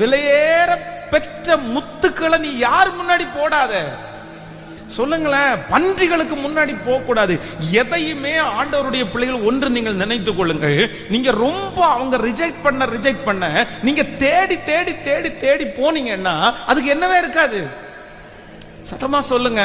விலையேற பெற்ற முத்துக்களை நீ யார் முன்னாடி போடாத? சொல்லுங்களேன் பன்றிகளுக்கு முன்னாடி போக கூடாது எதையுமே ஆண்டவருடைய பிள்ளைகள் ஒன்று நீங்கள் நினைத்து கொள்ளுங்கள். நீங்க ரொம்ப அவங்க ரிஜெக்ட் பண்ண ரிஜெக்ட் பண்ண நீங்க தேடி தேடி தேடி தேடி போனீங்கன்னா அதுக்கு என்னவே இருக்காது. சத்தமா சொல்லுங்க.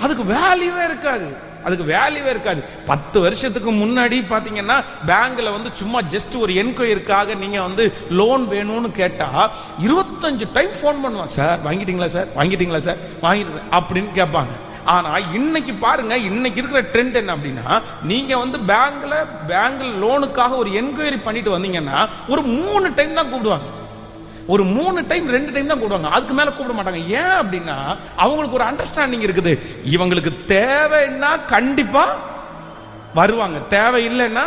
அதுக்கு வேல்யூவே இருக்காது. அதுக்கு வேல்யூவே இருக்காது. பத்து வருஷத்துக்கு முன்னாடி பார்த்தீங்கன்னா பேங்க்ல வந்து சும்மா ஜஸ்ட் ஒரு என்கொயரிக்காக நீங்க வந்து லோன் வேணும்னு கேட்டா இருபத்தஞ்சு டைம் ஃபோன் பண்ணுவான் சார் வாங்கிட்டீங்களா சார்? வாங்கிட்டீங்களா சார்? வாங்கிட்டு சார் அப்படின்னு கேட்பாங்க. ஆனா இன்னைக்கு பாருங்க இன்னைக்கு இருக்கிற ட்ரெண்ட் என்ன அப்படின்னா நீங்க வந்து பேங்க்ல பேங்க்ல லோனுக்காக ஒரு என்கொயரி பண்ணிட்டு வந்தீங்கன்னா ஒரு மூணு டைம் தான் கூப்பிடுவாங்க. ஒரு மூணு டைம் ரெண்டு டைம் தான் கூடுவாங்க அதுக்கு மேல கூப்பிட மாட்டாங்க. ஏன் அப்படின்னா அவங்களுக்கு ஒரு அண்டர்ஸ்டாண்டிங் இருக்குது. இவங்களுக்கு தேவைன்னா கண்டிப்பா வருவாங்க. தேவை இல்லைன்னா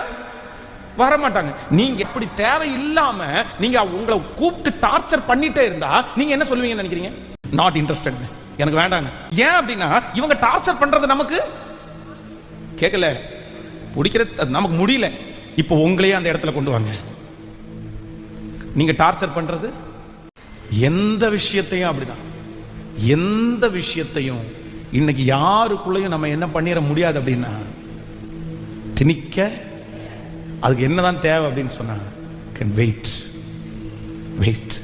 வர மாட்டாங்க நீங்க எப்படி தேவை இல்லாம நீங்க உங்களை கூப்பிட்டு டார்ச்சர் பண்ணிட்டே இருந்தா நீங்க என்ன சொல்லுவீங்கன்னு நினைக்கிறீங்க? நாட் இன்ட்ரெஸ்டட் எனக்கு வேண்டாங்க. ஏன் அப்படின்னா இவங்க டார்ச்சர் பண்றது நமக்கு கேட்கல பிடிக்கிறது அது நமக்கு முடியல. இப்போ உங்களையே அந்த இடத்துல கொண்டு வாங்க. நீங்க டார்ச்சர் பண்றது எந்த விஷயத்தையும் அப்படிதான். எந்த விஷயத்தையும் இன்னைக்கு யாருக்குள்ளேயும் நம்ம என்ன பண்ணிட முடியாது அப்படின்னா திணிக்க அதுக்கு என்னதான் தேவை அப்படின்னு சொன்னாங்க கேன் வெயிட் வெயிட்